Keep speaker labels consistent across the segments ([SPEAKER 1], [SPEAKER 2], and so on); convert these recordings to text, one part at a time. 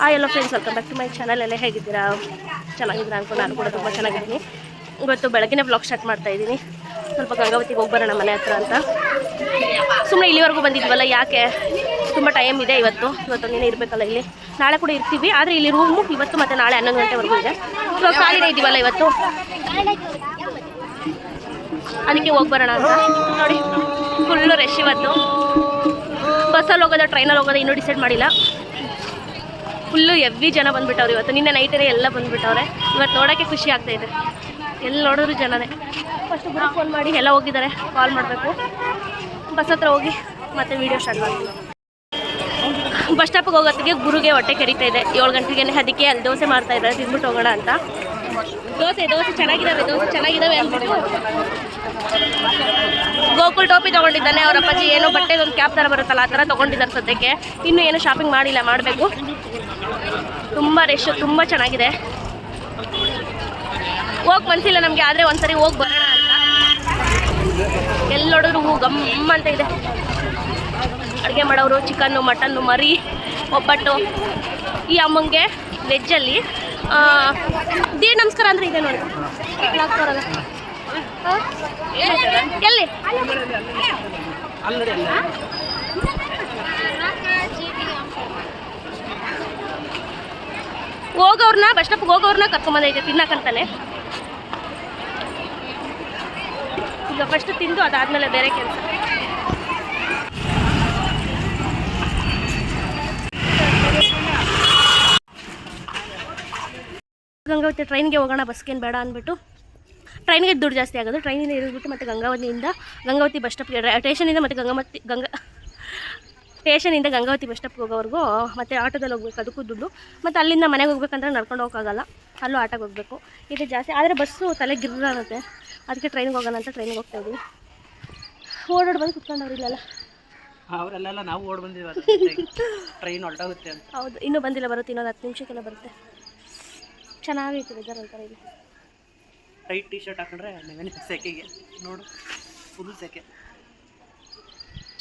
[SPEAKER 1] ಆ, ಎಲ್ಲ friends welcome back to my channel ಎಲ್ಲ ಹೇಗಿದ್ದೀರಾ? ಚೆನ್ನಾಗಿದ್ದೀರಾ ಅನ್ಕೊಂಡು ನಾನು ಕೂಡ ತುಂಬ ಚೆನ್ನಾಗಿದ್ದೀನಿ. ಇವತ್ತು ಬೆಳಗಿನ ಬ್ಲಾಗ್ ಸ್ಟಾರ್ಟ್ ಮಾಡ್ತಾ ಇದ್ದೀನಿ. ಸ್ವಲ್ಪ ಗಂಗಾವತಿಗೆ ಹೋಗಿ ಬರೋಣ ಮನೆ ಹತ್ರ ಅಂತ. ಸುಮ್ಮನೆ ಇಲ್ಲಿವರೆಗೂ ಬಂದಿದ್ವಲ್ಲ, ಯಾಕೆ? ತುಂಬ ಟೈಮ್ ಇದೆ ಇವತ್ತು. ಇವತ್ತು ನೀನು ಇರಬೇಕಲ್ಲ ಇಲ್ಲಿ. ನಾಳೆ ಕೂಡ ಇರ್ತೀವಿ, ಆದರೆ ಇಲ್ಲಿ ರೂಮು ಇವತ್ತು ಮತ್ತು ನಾಳೆ ಹನ್ನೊಂದು ಗಂಟೆವರೆಗೂ ಇದೆ. ಸೊ ಖಾಲಿನೇ ಇದ್ದೀವಲ್ಲ ಇವತ್ತು? ಅದಕ್ಕೆ ಹೋಗಿ ಬರೋಣ ಅಂತ. ನೋಡಿ ಫುಲ್ಲು ರಶ್ ಇವತ್ತು. ಬಸ್ಸಲ್ಲಿ ಹೋಗೋದ ಟ್ರೈನಲ್ಲಿ ಹೋಗೋದ ಇನ್ನೂ ಡಿಸೈಡ್ ಮಾಡಿಲ್ಲ. ಫುಲ್ಲು ಎವ್ರಿ ಜನ ಬಂದ್ಬಿಟ್ಟವ್ರು ಇವತ್ತು. ನಿನ್ನೆ ನೈಟೇ ಎಲ್ಲ ಬಂದ್ಬಿಟ್ಟವ್ರೆ. ಇವತ್ತು ನೋಡೋಕ್ಕೆ ಖುಷಿ ಆಗ್ತಾ ಇದೆ. ಎಲ್ಲಿ ನೋಡಿದ್ರು ಜನನೇ. ಫಸ್ಟ್ ಗ್ರೂಪ್ ಫೋನ್ ಮಾಡಿ ಎಲ್ಲ ಹೋಗಿದ್ದಾರೆ. ಕಾಲ್ ಮಾಡಬೇಕು. ಬಸ್ ಹತ್ರ ಹೋಗಿ ಮತ್ತೆ ವೀಡಿಯೋ ಸ್ಟಾರ್ಟ್ ಮಾಡ್ತೀನಿ ಬಸ್ ಸ್ಟಾಪಿಗೆ ಹೋಗೋತ್ತಿಗೆ ಗುರುಗೆ ಹೊಟ್ಟೆ ಕರಿತಾ ಇದೆ. ಏಳು ಗಂಟೆಗೆ ಅದಕ್ಕೆ ಅಲ್ಲಿ ದೋಸೆ ಮಾಡ್ತಾ ಇದ್ದಾರೆ. ತಿಂದ್ಬಿಟ್ಟು ಹೋಗೋಣ ಅಂತ. ದೋಸೆ ದೋಸೆ ಚೆನ್ನಾಗಿದ್ದಾವೆ ದೋಸೆ ಚೆನ್ನಾಗಿದ್ದಾವೆ ಅಂದ್ಬಿಟ್ಟು ಗೋಕುಲ್ ಟೋಪಿ ತೊಗೊಂಡಿದ್ದಾನೆ. ಅವರ ಅಪ್ಪಾಜಿ ಏನೋ ಬಟ್ಟೆದೊಂದು ಕ್ಯಾಪ್ ಥರ ಬರುತ್ತಲ್ಲ, ಆ ಥರ ತೊಗೊಂಡಿದ್ದಾರೆ ಸದ್ಯಕ್ಕೆ. ಇನ್ನೂ ಏನೂ ಶಾಪಿಂಗ್ ಮಾಡಿಲ್ಲ, ಮಾಡಬೇಕು. ತುಂಬ ರಶ್ ತುಂಬ ಚೆನ್ನಾಗಿದೆ. ಹೋಗ್ ಮನ್ಸಿಲ್ಲ ನಮಗೆ ಆದರೆ ಒಂದ್ಸರಿ ಹೋಗಿ ಬರೋಣ ಅಂತ. ಎಲ್ಲಿ ನೋಡಿದ್ರು ಹೂ ಗಮ್ ಅಂತ ಇದೆ. ಅಡುಗೆ ಮಾಡೋರು ಚಿಕನ್ನು ಮಟನ್ನು ಮರಿ ಒಬ್ಬಟ್ಟು. ಈ ಅಮ್ಮಂಗೆ ವೆಜ್ಜಲ್ಲಿ ದೇ ನಮಸ್ಕಾರ ಅಂದ್ರೆ ಇದೆ ನೋಡಿ? ಎಲ್ಲಿ? ಹೋಗೋರ್ನ, ಬಸ್ ಸ್ಟಾಪ್ಗೆ ಹೋಗೋರ್ನ ಕರ್ಕೊಂಬಂದೈತೆ ತಿನ್ನಕಂತಾನೆ ಈಗ ಫಸ್ಟ್ ತಿಂದು ಅದಾದ್ಮೇಲೆ ಬೇರೆ ಕೆಲಸ. ಗಂಗಾವತಿ ಟ್ರೈನ್ಗೆ ಹೋಗೋಣ ಬಸ್ಗೇನು ಬೇಡ ಅಂದ್ಬಿಟ್ಟು. ಟ್ರೈನ್ಗೆ ದುಡ್ಡು ಜಾಸ್ತಿ ಆಗೋದು. ಟ್ರೈನಿಂದ ಇರಿಸ್ಬಿಟ್ಟು ಮತ್ತು ಗಂಗಾವತಿಯಿಂದ ಗಂಗಾವತಿ ಬಸ್ ಸ್ಟಾಪ್ಗೆ ಸ್ಟೇಷನಿಂದ ಮತ್ತು ಗಂಗಾವತಿ ಗಂಗಾ ಸ್ಟೇಷನಿಂದ ಗಂಗಾವತಿ ಬಸ್ ಸ್ಟಾಪ್ಗೆ ಹೋಗೋವರೆಗೂ ಮತ್ತು ಆಟೋದಲ್ಲಿ ಹೋಗ್ಬೇಕು ಅದಕ್ಕೂ ದುಡ್ಡು. ಮತ್ತು ಅಲ್ಲಿಂದ ಮನೆಗೆ ಹೋಗ್ಬೇಕಂದ್ರೆ ನಡ್ಕೊಂಡು ಹೋಗೋಕ್ಕಾಗಲ್ಲ. ಅಲ್ಲೂ ಆಟೋಗೆ ಹೋಗಬೇಕು. ಇದು ಜಾಸ್ತಿ ಆದರೆ ಬಸ್ಸು ತಲೆ ಗಿರ್ರಾಗುತ್ತೆ ಅದಕ್ಕೆ ಟ್ರೈನ್ಗೆ ಹೋಗೋಣ ಅಂತ ಟ್ರೈನ್ಗೆ ಹೋಗ್ತಾ ಇದ್ದೀವಿ ಓಡಾಡಿ ಬಂದು ಕುತ್ಕೊಂಡವ್ರು ಇಲ್ಲೆಲ್ಲ.
[SPEAKER 2] ಅವರೆಲ್ಲ ನಾವು ಓಡ್ ಟ್ರೈನ್ ಹೊರಟೋಗುತ್ತೆ ಅಂತ.
[SPEAKER 1] ಹೌದು ಇನ್ನೂ ಬಂದಿಲ್ಲ ಬರುತ್ತೆ ಇನ್ನೊಂದು ಹತ್ತು ನಿಮಿಷಕ್ಕೆಲ್ಲ ಬರುತ್ತೆ. ಚೆನ್ನಾಗೈತೆ ವೆದರ್ ಒಂಥರ ಇಲ್ಲಿ
[SPEAKER 2] ಟೈಟ್ ಟಿ ಶರ್ಟ್ ಹಾಕೊಂಡ್ರೆ ಸೆಕೆಗೆ ನೋಡು ಫುಲ್ ಸೆಕೆ.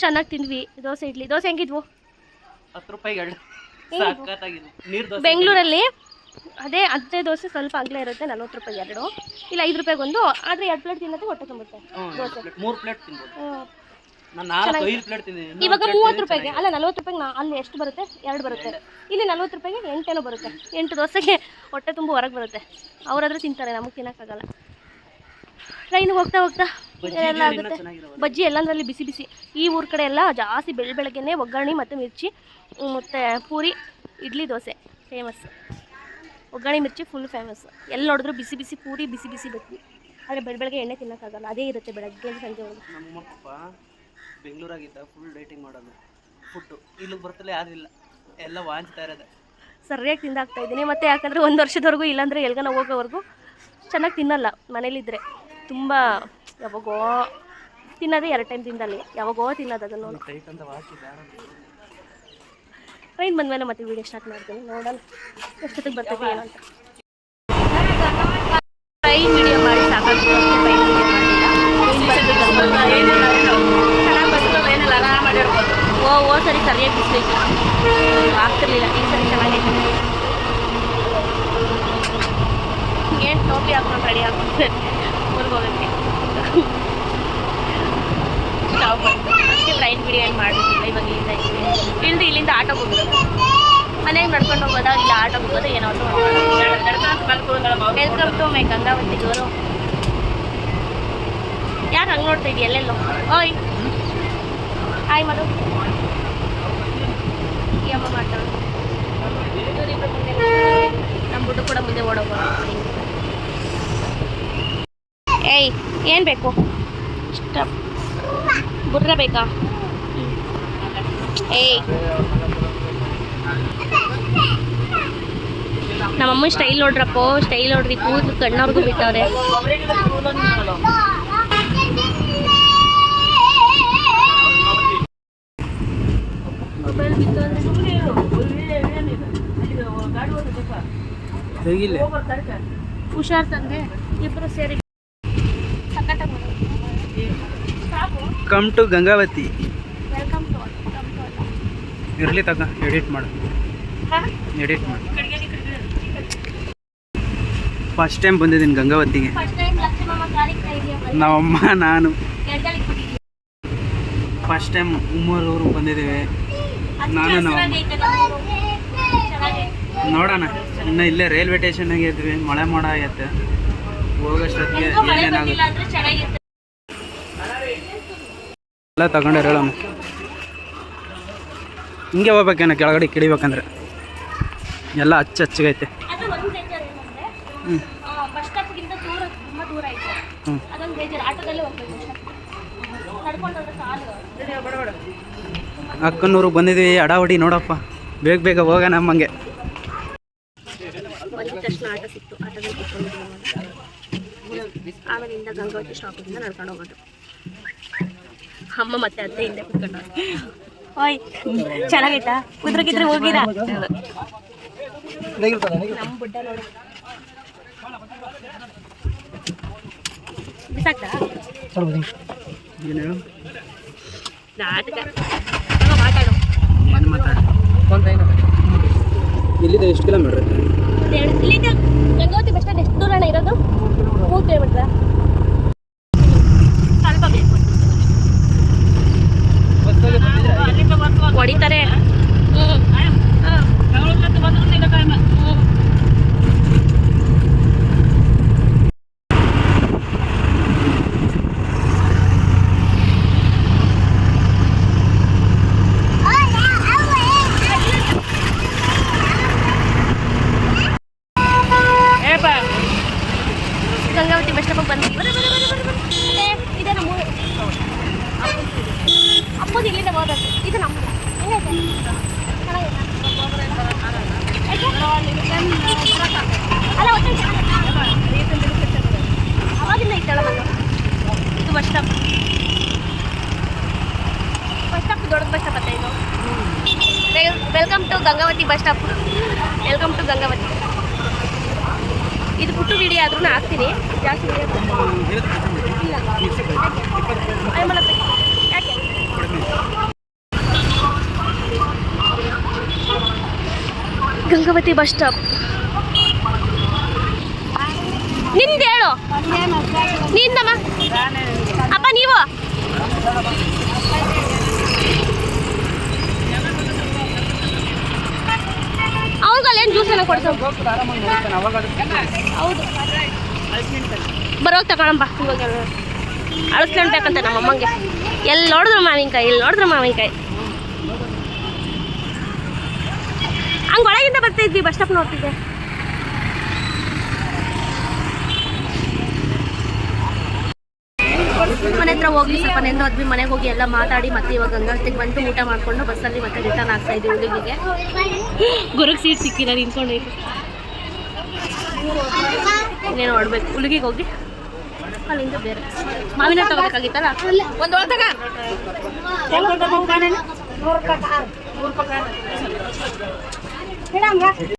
[SPEAKER 1] ಚೆನ್ನಾಗಿ ತಿಂದ್ವಿ. ದೋಸೆ ಇಡ್ಲಿ. ದೋಸೆ ಹೆಂಗಿದ್ವು?
[SPEAKER 2] ಹತ್ತು ರೂಪಾಯಿ ಎರಡು.
[SPEAKER 1] ಏನಿದು?
[SPEAKER 2] ಸಾಕಾಗಿದೆ ನೀರು ದೋಸೆ
[SPEAKER 1] ಬೆಂಗಳೂರಲ್ಲಿ ಅದೇ ಅದೇ ದೋಸೆ ಸ್ವಲ್ಪ ಅಗಲ ಇರುತ್ತೆ. ನಲ್ವತ್ತು ರೂಪಾಯಿ ಎರಡು. ಇಲ್ಲ ಐದು ರೂಪಾಯಿಗೆ ಒಂದು. ಆದರೆ ಎರಡು ಪ್ಲೇಟ್ ತಿನ್ನೋದು ಹೊಟ್ಟೆ ತುಂಬುತ್ತೆ ದೋಸೆ.
[SPEAKER 2] ಮೂರು ಪ್ಲೇಟ್ ತಿನ್ಬೋದು. ನಾನು ನಾಲ್ಕು ಐದು ಪ್ಲೇಟ್ ತಿಂದಿದ್ದೀನಿ.
[SPEAKER 1] ಇವಾಗ ಮೂವತ್ತು ರೂಪಾಯಿಗೆ. ಅಲ್ಲ ನಲ್ವತ್ತು ರೂಪಾಯಿಗೆ ನಾ ಅಲ್ಲಿ ಎಷ್ಟು ಬರುತ್ತೆ? ಎರಡು ಬರುತ್ತೆ. ಇಲ್ಲಿ ನಲ್ವತ್ತು ರೂಪಾಯಿಗೆ ಎಂಟೇನೋ ಬರುತ್ತೆ. ಎಂಟು ದೋಸೆಗೆ ಹೊಟ್ಟೆ ತುಂಬ ಹೊರಗೆ ಬರುತ್ತೆ. ಅವ್ರಾದ್ರೂ ತಿಂತಾರೆ ನಮಗೆ ತಿನ್ನೋಕ್ಕಾಗಲ್ಲ. ಟ್ರೈನ್ ಹೋಗ್ತಾ ಹೋಗ್ತಾ ಆಗುತ್ತೆ. ಬಜ್ಜಿ ಎಲ್ಲಂದ್ರಲ್ಲಿ ಬಿಸಿ ಬಿಸಿ. ಈ ಊರ ಕಡೆ ಎಲ್ಲ ಜಾಸ್ತಿ ಬೆಳೆ ಬೆಳಗ್ಗೆನೆ ಒಗ್ಗರಣೆ ಮತ್ತು ಮಿರ್ಚಿ ಮತ್ತು ಪೂರಿ ಇಡ್ಲಿ ದೋಸೆ ಫೇಮಸ್ ಒಗ್ಗರಣೆ ಮಿರ್ಚಿ ಫುಲ್ ಫೇಮಸ್ ಎಲ್ಲಿ ನೋಡಿದ್ರು ಬಿಸಿ ಬಿಸಿ ಪೂರಿ ಬಿಸಿ ಬಿಸಿ ಬೇಕು ಆದರೆ ಬೆಳ ಬೆಳಗ್ಗೆ ಎಣ್ಣೆ ತಿನ್ನೋಕ್ಕಾಗಲ್ಲ ಅದೇ ಇರುತ್ತೆ ಬೆಳಗ್ಗೆ ಸಂಜೆ
[SPEAKER 2] ನಮ್ಮಪ್ಪ ಬೆಂಗಳೂರಾಗಿದ್ದ ಫುಲ್ ಡೇಟಿಂಗ್ ಮಾಡೋದು. ಫುಡ್ಡು ಇಲ್ಲಿಗೆ ಬರ್ತಲೇ ಎಲ್ಲ ವಾಂಚ್ತಾ ಇರೋದೆ.
[SPEAKER 1] ಸರಿಯಾಗಿ ತಿಂದಾಗ್ತಾ ಇದ್ದೀನಿ. ಮತ್ತು ಯಾಕಂದರೆ ಒಂದು ವರ್ಷದವರೆಗೂ ಇಲ್ಲಾಂದರೆ ಎಲ್ಗನ ಹೋಗೋವರೆಗೂ ಚೆನ್ನಾಗಿ ತಿನ್ನಲ್ಲ ಮನೇಲಿದ್ದರೆ ತುಂಬ ಯಾವಾಗೋ ತಿನ್ನೋದೇ ಎರಡು ಟೈಮ್ ತಿಂದಲ್ಲಿ. ಯಾವಾಗೋ ತಿನ್ನೋದು ಅದನ್ನು ಟ್ರೈನ್ ಬಂದಮೇಲೆ ಮತ್ತೆ ವಿಡಿಯೋ ಸ್ಟಾರ್ಟ್ ಮಾಡ್ತೀನಿ. ನೋಡೋಣ ಎಷ್ಟೊತ್ತಿಗೆ ಬರ್ತೈತೆ ಏನು ಅಂತ. ಟ್ರೈನ್ ವಿಡಿಯೋ ಮಾಡಿ ಸಾಕಾಗ್ತದೆ. ಓ ಓ ಸರಿ, ಸರಿಯಾಗಿ ಬಿಸಿಲೈತಿ ಆಗ್ತಿರ್ಲಿಲ್ಲ. ಈ ಸರಿ ಚೆನ್ನಾಗೈತೆ. ಏನು ಟೋಪಿ ಹಾಕೊಂಡು ರೆಡಿ ಆಗ್ತದೆ ಏನು ಮಾಡಿರ್ಲಿಲ್ಲ ಇವಾಗ ಇಲ್ಲಿಂದ ಇಲ್ಲಿಂದ ಇಳಿದು ಇಲ್ಲಿಂದ ಆಟೋಗೆ ಹೋಗೋದು ಮನೆಗೆ ನಡ್ಕೊಂಡು ಹೋಗೋದಾ ಇಲ್ಲ ಆಟೋಗೆ ಹೋಗೋದಾ ಏನೋ ವೆಲ್ಕಮ್ ಟು ಮೈ ಗಂಗಾವತಿ ಗೌರು ಯಾರು ಹಂಗೆ ನೋಡ್ತಾ ಇದೀಯ ಎಲ್ಲೆಲ್ಲೋ? ಓಯ್. ಹಾಯ್ ಮಧು. ಈ ಅಮ್ಮ ಮಾಡ್ತಾವೆ ನಮ್ಮ ಬುಡ್ಡು ಕೂಡ ಮುಂದೆ ಓಡೋಗ ಏಯ್ ಏನು ಬೇಕು? ಇಷ್ಟ. ಬುರ್ರ ಬೇಕಾ? ಏಯ್. ನಮ್ಮಮ್ಮ ಸ್ಟೈಲ್ ನೋಡ್ರಪ್ಪ ಸ್ಟೈಲ್ ನೋಡ್ರಿ ಕೂದಲು ಕಣ್ಣವ್ರಿಗೂ ಬಿಟ್ಟವ್ರೆ. ಹುಷಾರ್ ತಂದೆ ಇಬ್ರು ಸೇರಿ.
[SPEAKER 2] ಕಮ್ ಟು ಗಂಗಾವತಿ ಇರಲಿ ತಗ ಎಡಿಟ್ ಮಾಡು. ಎಡಿಟ್ ಮಾಡು. ಫಸ್ಟ್ ಟೈಮ್ ಬಂದಿದ್ದೀನಿ ಗಂಗಾವತಿಗೆ. ನಮ್ಮಮ್ಮ ನಾನು. ಫಸ್ಟ್ ಟೈಮ್ ಉಮ್ಮರವರು ಬಂದಿದ್ದೀವಿ. ನಾನು ನಮ್ಮ ನೋಡೋಣ. ಇನ್ನು ಇಲ್ಲೇ ರೈಲ್ವೆ ಸ್ಟೇಷನ್ನಾಗೆ ಇದ್ವಿ. ಮಳೆ ಮೋಡ ಆಗೈತೆ. ಹೋಗೋಷ್ಟೊತ್ತಿಗೆ ಏನೇನಾಗುತ್ತೆ? ಎಲ್ಲ ತಗೊಂಡಿರೋಣ ಹಿಂಗೆ ಹೋಗ್ಬೇಕೇನೋ ಕೆಳಗಡೆ ಕಿಡಿಬೇಕಂದ್ರೆ. ಎಲ್ಲ ಹಚ್ಚ ಹಚ್ಚಗೈತೆ. ಹ್ಞೂ ಅಕ್ಕನೂರಿಗೆ ಬಂದಿದ್ದೀವಿ ಅಡಾವಡಿ ನೋಡಪ್ಪ. ಬೇಗ ಬೇಗ ಹೋಗೋಣ ನಮ್ಮಂಗೆ.
[SPEAKER 1] ಬಂದಿದ ತಕ್ಷಣ ಆಟೋ ಸಿಕ್ತು. ಆಟೋದಲ್ಲಿ ಕೂತ್ಕೊಂಡಿದ್ದೀವಿ ಆಮೇಲಿಂದ ಗಂಗಾವತಿ ಸ್ಟಾಪಿಂದ ನಡ್ಕೊಂಡು ಹೋಗೋದು. ಅಮ್ಮ ಮತ್ತೆ ಅತ್ತೆ ಹಿಂದೆ ಕೂತ್ಕೊಂಡು ಓಯ್ ಚೆನ್ನಾಗೈತಾ? ಕುದ್ರಗಿದ್ರೆ ಹೋಗಿರಾ?
[SPEAKER 2] ಇಲ್ಲಿದೆ ಎಷ್ಟು ಕಿಲೋಮೀಟರ್
[SPEAKER 1] ಇಲ್ಲಿಂದ ಗಂಗಾವತಿ ಬಸ್ ಸ್ಟ್ಯಾಂಡ್ ಎಷ್ಟು ದೂರ ಅಣ್ಣ ಇರೋದು? ಮೂರು ಕಿಲೋಮೀಟ್ರ ಸ್ವಲ್ಪ ಬೇಕು ಹೊಡಿತಾರೆ ಗಂಗಾವತಿ ಬಸ್ ಸ್ಟಾಪ್ ಬಂದ್ವಿ ಬರ ಬರ ಬರ ಬರ ಬರ ಅದೇ ಇದೆ ನಮ್ಮ ಊರು. ಅಪ್ಪದು ಇಲ್ಲಿಂದ ಹೋದದ್ದು ಇದು ನಮ್ಮ? ಅಲ್ಲ ಅವಾಗಿಂದ ಇತ್ತಲ್ಲ ಇದು ಬಸ್ ಸ್ಟಾಪ್ ಬಸ್ ಸ್ಟಾಪ್ ದೊಡ್ಡ ಬಸ್ ಸ್ಟಾಪ್ ಅತ್ತ ಇದು welcome to Gangavathi bus stop welcome to Gangavathi ಇದು ಪುಟ್ಟು ವಿಡಿಯೋ ಆದ್ರೂ ಹಾಕ್ತೀನಿ ಜಾಸ್ತಿ ಇಲ್ಲ ಅಯ್ಯಮ್ಮಳ ಯಾಕೆ ಗಂಗಾವತಿ ಬಸ್ ಸ್ಟಾಪ್. ನಿಂದ ಹೇಳು. ನಿಂದಮ್ಮ. ಅಪ್ಪ, ನೀವು. ಅವ್ರಿಗಲ್ಲೇನು ಜ್ಯೂಸ್ ಏನೋ ಕೊಡ್ಸೋ? ಹೌದು. ಬರೋಕ್ ತಗೊಳಂಬ ಅಳಿಸ್ಕೊಂಡ್ಬೇಕಂತ ನಮ್ಮ ಅಮ್ಮಂಗೆ. ಎಲ್ಲಿ ನೋಡಿದ್ರು ಮಾವಿನಕಾಯಿ ಎಲ್ಲಿ ನೋಡಿದ್ರು ಮಾವಿನಕಾಯಿ. ಹಂಗೆ ಒಳಗಿಂದ ಬರ್ತಾ ಇದ್ವಿ ಬಸ್ ಸ್ಟಾಪ್ ನೋಡ್ತಿದ್ದೆ. ಮನೆ ಹತ್ರ ಹೋಗಿ ಸ್ವಲ್ಪ ನೆಂದು ಹೋದ್ವಿ ಮನೆಗೆ ಹೋಗಿ ಎಲ್ಲ ಮಾತಾಡಿ ಮತ್ತೆ ಇವಾಗ ಗಂಗಾಳತಿಗೆ ಬಂದು ಊಟ ಮಾಡಿಕೊಂಡು ಬಸ್ಸಲ್ಲಿ ಮತ್ತೆ ರಿಟರ್ನ್ ಆಗ್ತಾ ಇದ್ವಿ ಹುಡುಗಿಗೆ. ಗುರುಗ್ ಸೀಟ್ ಸಿಕ್ಕಿಲ್ಲ ನಿಂತ್ಕೊಂಡು ಇನ್ನೇನು ಹೊಡ್ಬೇಕು ಹುಡುಗಿಗೆ ಹೋಗಿ ಅಲ್ಲಿಂದ ಬೇರೆ. ಮಾವಿನ ತಗೋಬೇಕಾಗಿತ್ತಲ್ಲ? ಒಂದು ತಗ. 你两个